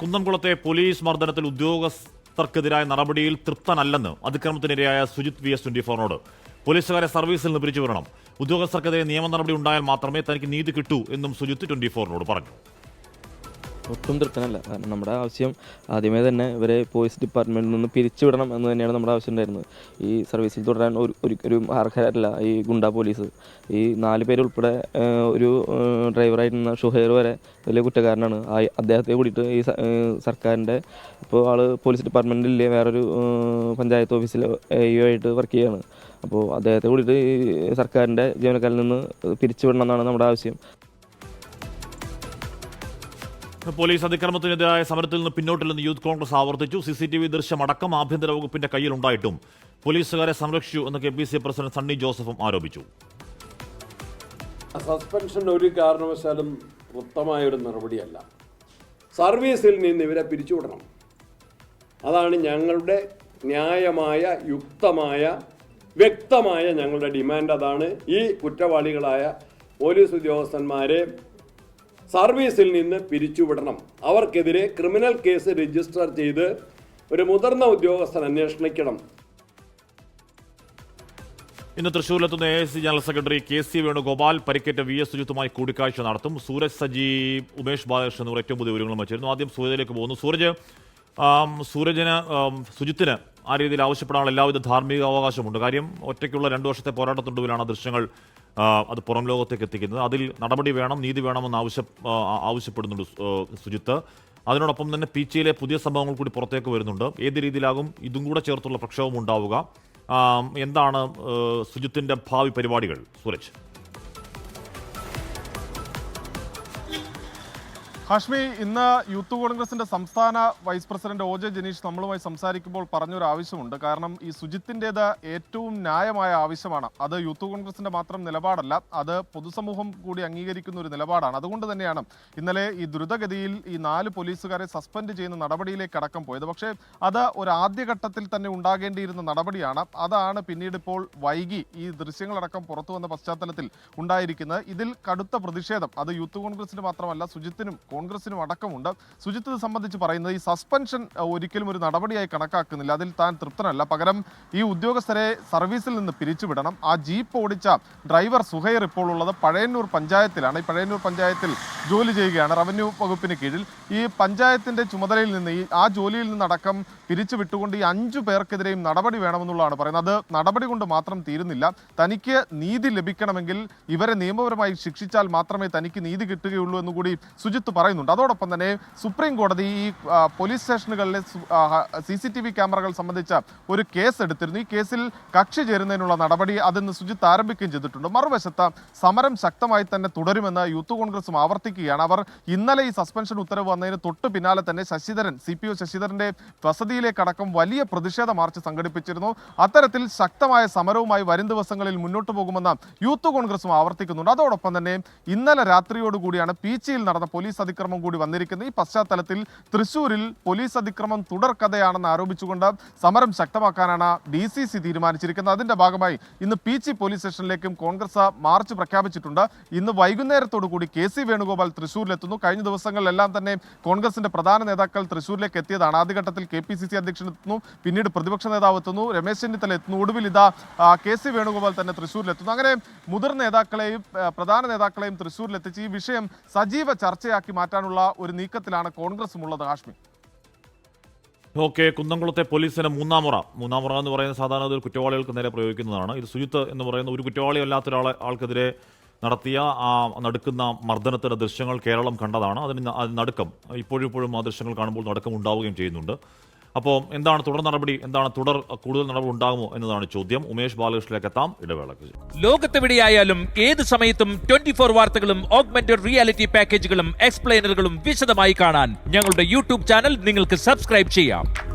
കുന്നംകുളത്തെ police മർദ്ദനത്തിൽ ഉദ്യോഗസ്ഥർക്കെതിരായ നടപടിയിൽ തൃപ്തനല്ലെന്ന് അതിക്രമത്തിനിരയായ സുജിത് വി എസ് ട്വന്റി ഫോറിനോട് പോലീസുകാരെ സർവീസിൽ നിന്ന് പിരിച്ചുവിടണം. ഉദ്യോഗസ്ഥർക്കെതിരെ നിയമ നടപടി ഉണ്ടായാൽ മാത്രമേ തനിക്ക് നീതി കിട്ടൂ എന്നും സുജിത്ത് ട്വന്റി ഫോറിനോട് പറഞ്ഞു. ഒട്ടും തൃപ്തനല്ല. കാരണം നമ്മുടെ ആവശ്യം ആദ്യമേ തന്നെ ഇവരെ പോലീസ് ഡിപ്പാർട്ട്മെന്റിൽ നിന്ന് പിരിച്ചുവിടണം എന്ന് തന്നെയാണ് നമ്മുടെ ആവശ്യം ഉണ്ടായിരുന്നത്. ഈ സർവീസിൽ തുടരാൻ ഒരു ഒരിക്കലും അർഹരല്ല ഈ ഗുണ്ട പോലീസ് ഈ നാല് പേര് ഉൾപ്പെടെ ഒരു ഡ്രൈവറായിരുന്ന ഷുഹൈർ വരെ വലിയ കുറ്റക്കാരനാണ്. അദ്ദേഹത്തെ കൂടിയിട്ട് ഈ സർക്കാരിന്റെ ഇപ്പോൾ ആൾ പോലീസ് ഡിപ്പാർട്ട്മെന്റിലെ വേറൊരു പഞ്ചായത്ത് ഓഫീസിൽ ആയിട്ട് വർക്ക് ചെയ്യുകയാണ് അപ്പോൾ അദ്ദേഹത്തെ കൂടിയിട്ട് ഈ സർക്കാരിന്റെ ജീവനക്കാരിൽ നിന്ന് പിരിച്ചുവിടണം എന്നാണ് നമ്മുടെ ആവശ്യം. പോലീസ് അതിക്രമത്തിനെതിരായ സമരത്തിൽ നിന്ന് പിന്നോട്ടില്ലെന്ന് യൂത്ത് കോൺഗ്രസ് ആവർത്തിച്ചു. സി സി ടി വി ദൃശ്യമടക്കം ആഭ്യന്തര വകുപ്പിന്റെ കയ്യിലുണ്ടായിട്ടും പോലീസുകാരെ സംരക്ഷിച്ചു എന്ന് K P C president Sunny ജോസഫും ആരോപിച്ചു. സസ്പെൻഷൻ ഒരു കാരണവശാലും ഉത്തമമായ ഒരു നടപടിയല്ല. സർവീസിൽ നിന്ന് ഇവരെ പിരിച്ചുവിടണം. അതാണ് ഞങ്ങളുടെ ന്യായമായ യുക്തമായ വ്യക്തമായ ഞങ്ങളുടെ ഡിമാൻഡ്. അതാണ് ഈ കുറ്റവാളികളായ പോലീസ് ഉദ്യോഗസ്ഥന്മാരെ സർവീസിൽ നിന്ന് പിരിച്ചുവിടണം. അവർക്കെതിരെ ക്രിമിനൽ കേസ് രജിസ്റ്റർ ചെയ്ത് ഒരു മുതിർന്ന ഉദ്യോഗസ്ഥൻ അന്വേഷിക്കണം. ഇന്ന് തൃശൂരിലെത്തുന്ന A C general secretary K C Venugopal പരിക്കേറ്റ വി എസ് സുജിത്തുമായി കൂടിക്കാഴ്ച നടത്തും. സൂരജ് സജി ഉമേഷ് ബാലകൃഷ്ണൻ എന്നിവർ ഏറ്റവും പുതിയ വിവരങ്ങളും വച്ചിരുന്നു ആദ്യം സൂരജിലേക്ക് പോകുന്നു. സൂരജ് സൂരജിന് സുജിത്തിന് ആ രീതിയിൽ ആവശ്യപ്പെടാനുള്ള എല്ലാവിധ ധാർമ്മിക അവകാശമുണ്ട് കാര്യം ഒറ്റയ്ക്കുള്ള രണ്ടു വർഷത്തെ പോരാട്ടത്തിനൊടുവിലാണ് ആ ദൃശ്യങ്ങൾ അത് പുറം ലോകത്തേക്ക് എത്തിക്കുന്നത്. അതിൽ നടപടി വേണം നീതി വേണമെന്ന് ആവശ്യ ആവശ്യപ്പെടുന്നുണ്ട് സുജിത്ത്. അതിനോടൊപ്പം തന്നെ പീച്ചിയിലെ പുതിയ സംഭവങ്ങൾ കൂടി പുറത്തേക്ക് വരുന്നുണ്ട്. ഏത് രീതിയിലാകും ഇതും കൂടെ ചേർത്തുള്ള പ്രക്ഷോഭം ഉണ്ടാവുക. എന്താണ് സുജിത്തിന്റെ ഭാവി പരിപാടികൾ? സൂരജ് ഹാഷ്മി ഇന്ന് യൂത്ത് കോൺഗ്രസിന്റെ സംസ്ഥാന vice president O J Janeesh നമ്മളുമായി സംസാരിക്കുമ്പോൾ പറഞ്ഞൊരു ആവശ്യമുണ്ട്. കാരണം ഈ സുജിത്തിന്റെത് ഏറ്റവും ന്യായമായ ആവശ്യമാണ്. അത് യൂത്ത് കോൺഗ്രസിന്റെ മാത്രം നിലപാടല്ല അത് പൊതുസമൂഹം കൂടി അംഗീകരിക്കുന്ന ഒരു നിലപാടാണ്. അതുകൊണ്ട് തന്നെയാണ് ഇന്നലെ ഈ ദ്രുതഗതിയിൽ ഈ നാല് പോലീസുകാരെ സസ്പെൻഡ് ചെയ്യുന്ന നടപടിയിലേക്ക് അടക്കം പോയത്. പക്ഷേ അത് ഒരു ആദ്യഘട്ടത്തിൽ തന്നെ ഉണ്ടാകേണ്ടിയിരുന്ന നടപടിയാണ്. അതാണ് പിന്നീട് ഇപ്പോൾ വൈകി ഈ ദൃശ്യങ്ങളടക്കം പുറത്തു വന്ന പശ്ചാത്തലത്തിൽ ഉണ്ടായിരിക്കുന്നത്. ഇതിൽ കടുത്ത പ്രതിഷേധം അത് യൂത്ത് കോൺഗ്രസിന് മാത്രമല്ല സുജിത്തിനും കോൺഗ്രസിനും അടക്കമുണ്ട്. സുജിത്ത് സംബന്ധിച്ച് പറയുന്നത് ഈ സസ്പെൻഷൻ ഒരിക്കലും ഒരു നടപടിയായി കണക്കാക്കുന്നില്ല. അതിൽ താൻ തൃപ്തനല്ല. പകരം ഈ ഉദ്യോഗസ്ഥരെ സർവീസിൽ നിന്ന് പിരിച്ചുവിടണം. ആ ജീപ്പ് ഓടിച്ച ഡ്രൈവർ സുഹൈർ ഇപ്പോൾ ഉള്ളത് പഴയന്നൂർ പഞ്ചായത്തിലാണ്. ഈ പഴയന്നൂർ പഞ്ചായത്തിൽ ജോലി ചെയ്യുകയാണ്. റവന്യൂ വകുപ്പിന് കീഴിൽ ഈ പഞ്ചായത്തിന്റെ ചുമതലയിൽ നിന്ന് ഈ ആ ജോലിയിൽ നിന്നടക്കം പിരിച്ചു വിട്ടുകൊണ്ട് ഈ അഞ്ചു പേർക്കെതിരെയും നടപടി വേണമെന്നുള്ളതാണ് പറയുന്നത്. അത് നടപടി കൊണ്ട് മാത്രം തീരുന്നില്ല. തനിക്ക് നീതി ലഭിക്കണമെങ്കിൽ ഇവരെ നിയമപരമായി ശിക്ഷിച്ചാൽ മാത്രമേ തനിക്ക് നീതി കിട്ടുകയുള്ളൂ എന്നുകൂടി സുജിത്ത് സുജിത്ത് പറയുന്നുണ്ട്. അതോടൊപ്പം തന്നെ സുപ്രീം കോടതി ഈ പോലീസ് സ്റ്റേഷനുകളിലെ സി സി ടി വി ക്യാമറകൾ സംബന്ധിച്ച ഒരു കേസ് എടുത്തിരുന്നു. ഈ കേസിൽ കക്ഷി ചേരുന്നതിനുള്ള നടപടി അതിന്ന് സുജിത്ത് ആരംഭിക്കുകയും ചെയ്തിട്ടുണ്ട്. മറുവശത്ത് സമരം ശക്തമായി തന്നെ തുടരുമെന്ന് യൂത്ത് കോൺഗ്രസും ആവർത്തിക്കുകയാണ്. അവർ ഇന്നലെ ഈ സസ്പെൻഷൻ ഉത്തരവ് വന്നതിന് തൊട്ട് പിന്നാലെ തന്നെ ശശിധരൻ സി പി ഒ ശശിധരന്റെ വസതിയിലേക്കടക്കം വലിയ പ്രതിഷേധ മാർച്ച് സംഘടിപ്പിച്ചിരുന്നു. അത്തരത്തിൽ ശക്തമായ സമരവുമായി വരും ദിവസങ്ങളിൽ മുന്നോട്ട് പോകുമെന്ന് യൂത്ത് കോൺഗ്രസും ആവർത്തിക്കുന്നുണ്ട്. അതോടൊപ്പം തന്നെ ഇന്നലെ രാത്രിയോടുകൂടിയാണ് പീച്ചിയിൽ നടന്ന പോലീസ് അതിക്രമം കൂടി വന്നിരിക്കുന്നത് ഈ പശ്ചാത്തലത്തിൽ തൃശൂരിൽ പോലീസ് അതിക്രമം തുടർക്കഥയാണെന്ന് ആരോപിച്ചുകൊണ്ട് സമരം ശക്തമാക്കാനാണ് ഡി സി സി തീരുമാനിച്ചിരിക്കുന്നത്. അതിന്റെ ഭാഗമായി ഇന്ന് പി ചി പോലീസ് സ്റ്റേഷനിലേക്കും കോൺഗ്രസ് മാർച്ച് പ്രഖ്യാപിച്ചിട്ടുണ്ട്. ഇന്ന് വൈകുന്നേരത്തോടു കൂടി കെ സി വേണുഗോപാൽ തൃശൂരിലെത്തുന്നു. കഴിഞ്ഞ ദിവസങ്ങളിലെല്ലാം തന്നെ കോൺഗ്രസിന്റെ പ്രധാന നേതാക്കൾ തൃശൂരിലേക്ക് എത്തിയതാണ്. ആദ്യഘട്ടത്തിൽ കെ പി സി സി അധ്യക്ഷൻ എത്തുന്നു. പിന്നീട് പ്രതിപക്ഷ നേതാവ് എത്തുന്നു. രമേശ് ചെന്നിത്തല എത്തുന്നു. ഒടുവിൽ ഇതാ കെ സി വേണുഗോപാൽ തന്നെ തൃശൂരിലെത്തുന്നു. അങ്ങനെ മുതിർന്ന നേതാക്കളെയും പ്രധാന നേതാക്കളെയും തൃശൂരിലെത്തിച്ച് ഈ വിഷയം സജീവ ചർച്ചയാക്കി മാറ്റാനുള്ള ഒരു നീക്കത്തിലാണ് കോൺഗ്രസും ഉള്ളത് ഹാഷ്മി. ഓക്കെ കുന്നംകുളത്തെ പോലീസിന് മൂന്നാം മുറ മൂന്നാം മുറ എന്ന് പറയുന്നത് സാധാരണ ഒരു കുറ്റവാളികൾക്ക് നേരെ പ്രയോഗിക്കുന്നതാണ്. ഇത് സുജിത്ത് എന്ന് പറയുന്ന ഒരു കുറ്റവാളി അല്ലാത്ത ഒരാളെ ആൾക്കെതിരെ നടത്തിയ ആ നടുക്കുന്ന മർദ്ദനത്തിന്റെ ദൃശ്യങ്ങൾ കേരളം കണ്ടതാണ്. അതിന് നടുക്കം ഇപ്പോഴും ഇപ്പോഴും ആ ദൃശ്യങ്ങൾ കാണുമ്പോൾ നടുക്കം ഉണ്ടാവുകയും ചെയ്യുന്നുണ്ട്. അപ്പോൾ എന്താണ് തുടർ നടപടി? എന്താണ് തുടർ കൂടുതൽ നടപടി ഉണ്ടാകുമോ എന്നതാണ് ചോദ്യം. ഉമേഷ് ബാലകൃഷ്ണനിലേക്ക് എത്താം. ഇടവേളക്ക്. ലോകത്തെവിടെയായാലും ഏത് സമയത്തും ട്വന്റി ഫോർ വാർത്തകളും ഓഗ്മെന്റഡ് റിയാലിറ്റി പാക്കേജുകളും എക്സ്പ്ലെയിനറുകളും വിശദമായി കാണാൻ ഞങ്ങളുടെ യൂട്യൂബ് ചാനൽ നിങ്ങൾക്ക് സബ്സ്ക്രൈബ് ചെയ്യാം.